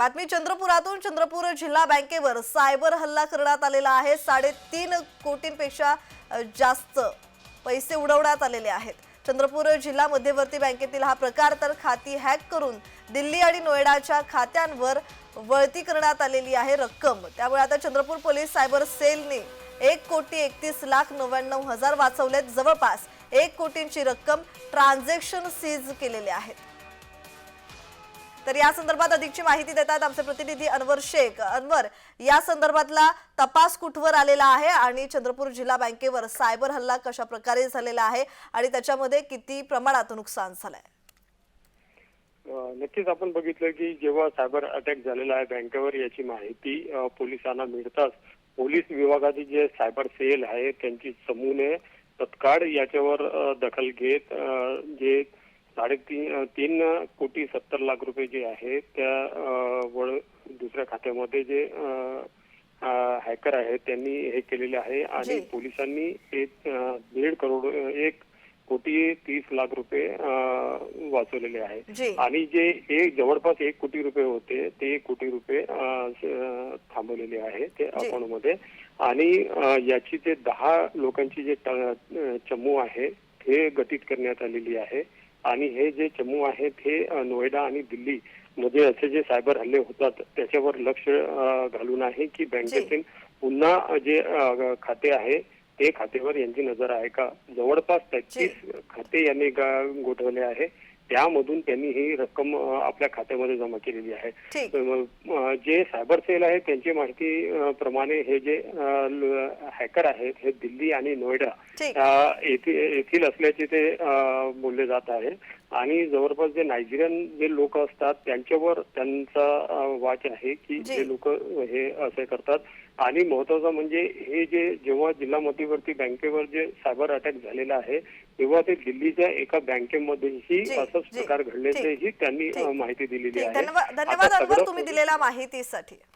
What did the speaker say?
बातमी चंद्रपुरातून चंद्रपूर जिल्हा बँकेवर सायबर हल्ला करण्यात आलेला आहे. साडेतीन कोटींपेक्षा जास्त पैसे उडवण्यात आलेले आहेत. चंद्रपूर जिल्हा मध्यवर्ती बँकेतील हा प्रकार तर खाती हॅक करून दिल्ली आणि नोएडाच्या खात्यांवर वळती करण्यात आलेली आहे रक्कम. त्यामुळे आता चंद्रपूर पोलीस सायबर सेलने एक कोटी एकतीस लाख नव्याण्णव हजार वाचवलेत. जवळपास एक कोटींची रक्कम ट्रान्झॅक्शन सीज केलेले आहेत तर या संदर्भात अधिकची माहिती देतात आमचे प्रतिनिधी अनवर शेख. अनवर या संदर्भातला तपास कुठवर आलेला आहे आणि चंद्रपूर जिल्हा बँकेवर सायबर हल्ला कशा प्रकारे झालेला आहे आणि त्याच्यामध्ये किती प्रमाणात नुकसान झालंय? नक्कीच आपण बघितलं की जेव्हा सायबर अटॅक झालेला आहे बँकेवर याची माहिती पोलिसांना मिळताच पोलीस विभागाची जे सायबर सेल आहे त्यांची समूहने तत्काळ याच्यावर दखल घेत जे साडेतीन तीन कोटी सत्तर लाख रुपये जे आहेत त्या वळ दुसऱ्या खात्यामध्ये जे हॅकर आहेत त्यांनी हे केलेले आहे आणि जी. पोलिसांनी एक दीड करोड एक कोटी तीस लाख रुपये वाचवलेले आहे. जी. आणि जे एक जवळपास एक कोटी रुपये होते ते एक कोटी रुपये थांबवलेले आहे ते अकाउंटमध्ये आणि याची ते दहा लोकांची जे चमू आहे हे गठीत करण्यात आलेली आहे. आणि हे जे चमू आहेत हे नोएडा आणि दिल्ली मध्ये असे जे सायबर हल्ले होतात त्याच्यावर लक्ष घालून आहे की बँकेतील पुन्हा जे खाते आहे ते खात्यावर यांची नजर आहे का? जवळपास तेहतीस खाते यांनी गोठवले आहे. त्यामधून त्यांनी ही रक्कम आपल्या खात्यामध्ये जमा केलेली आहे. जे सायबर सेल आहे त्यांची माहिती प्रमाणे हे जे हॅकर आहेत हे दिल्ली आणि नोएडा येथील असल्याचे ते बोलले जात आहे. आणि जवळपास जे नायजेरियन जे लोक असतात त्यांच्यावर त्यांचा वाच आहे की जी. जे लोक हे असे करतात. आणि महत्वाचं म्हणजे हे जे जेव्हा जिल्हा मध्यवर्ती बँकेवर जे सायबर अटॅक झालेला आहे तेव्हा ते दिल्लीच्या एका बँकेमध्येही असंच. प्रकार घडल्याचेही त्यांनी. माहिती दिलेली आहे धन्यवाद तुम्ही दिलेल्या माहितीसाठी